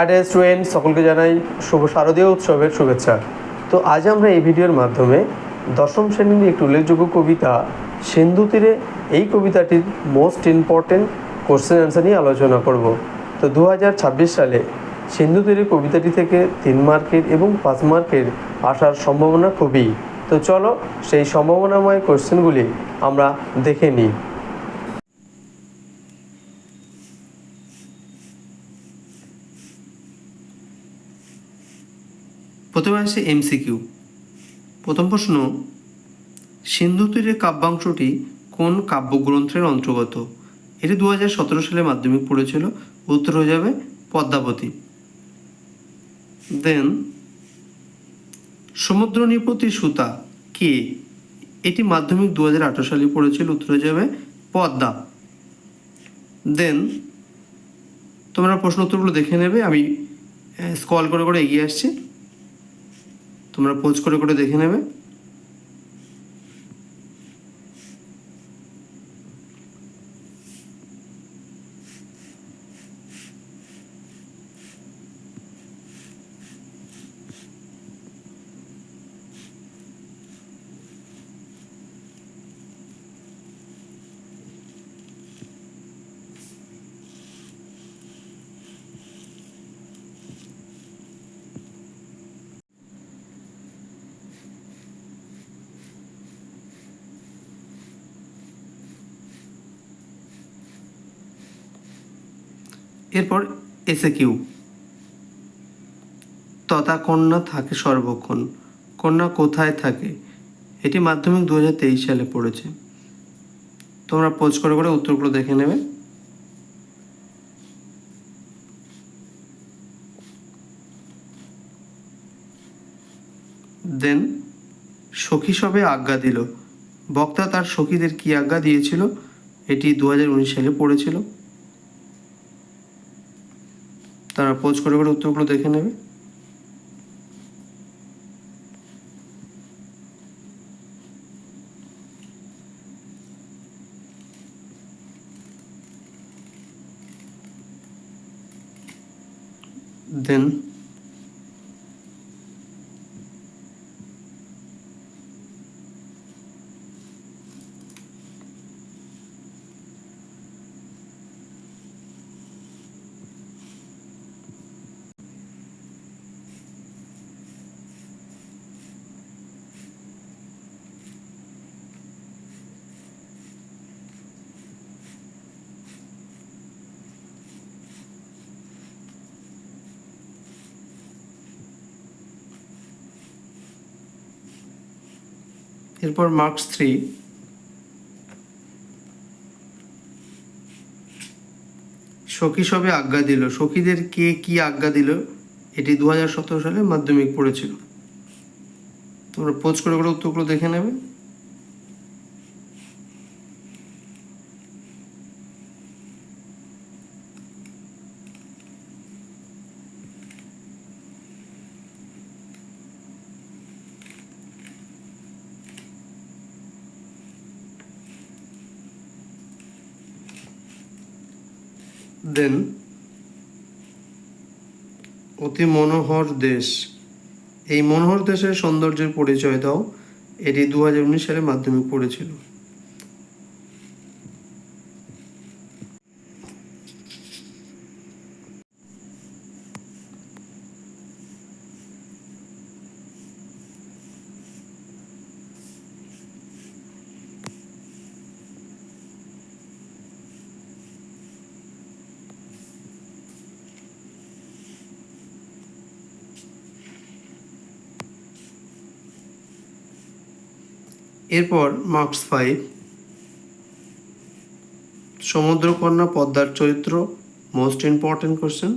High student সকলকে জানাই শুভ শারদীয় উৎসবের শুভেচ্ছা। তো আজ আমরা এই ভিডিওর মাধ্যমে দশম শ্রেণির একটি উল্লেখযোগ্য কবিতা, সিন্ধু তীরে এই কবিতাটির মোস্ট ইম্পর্টেন্ট কোশ্চেন অ্যান্সার নিয়ে আলোচনা করব। তো দু হাজার ছাব্বিশ সালে সিন্ধু তীরে কবিতাটি থেকে তিন মার্কের এবং পাঁচ মার্কের আসার সম্ভাবনা খুবই। তো চলো সেই সম্ভাবনাময় কোশ্চেনগুলি আমরা দেখে নিই। প্রথমে আসছে এমসিকিউ প্রথম প্রশ্ন, সিন্ধু তীরের কাব্যাংশটি কোন কাব্যগ্রন্থের অন্তর্গত? এটি দু হাজার সতেরো সালে মাধ্যমিক পড়েছিল, উত্তর হয়ে যাবে পদ্মাবতী। দেন সমুদ্র নিপতি সুতা, কে? এটি মাধ্যমিক দু হাজার আঠারো সালে পড়েছিল, উত্তর হয়ে যাবে পদ্মা। দেন তোমরা প্রশ্ন উত্তরগুলো দেখে নেবে, আমি স্কল করে করে এগিয়ে আসছি। তোমরা পোজ করে করে দেখে নেবে। এরপর এসে কিউ। তথা কন্যা থাকে সর্বক্ষণ। কন্যা কোথায় থাকে? এটি মাধ্যমিক দু হাজার তেইশ সালে পড়েছে। তোমরা পোজ করে করে উত্তরগুলো দেখে নেবে। দেন, সখী সবে আজ্ঞা দিল। বক্তা তার সখীদের কি আজ্ঞা দিয়েছিল? এটি দু হাজার উনিশ সালে পড়েছিল। তারা পোজ করে করে উত্তরগুলো দেখে নেবে। দেন এরপর মার্কস থ্রি সখী সবে আজ্ঞা দিল। সখীদের কে কি আজ্ঞা দিল? এটি দু সালে মাধ্যমিক পড়েছিল। তোমরা পোজ করে করে উত্তরগুলো দেখে নেবে। দেন, অতি মনোহর দেশ। এই মনোহর দেশের সৌন্দর্যের পরিচয় দাও। এটি দু হাজার উনিশ সালে মাধ্যমিক পড়েছিল। এরপর মার্কস ফাইভ সমুদ্রকন্যা পদ্মার চরিত্র মোস্ট ইম্পর্টেন্ট কোশ্চেন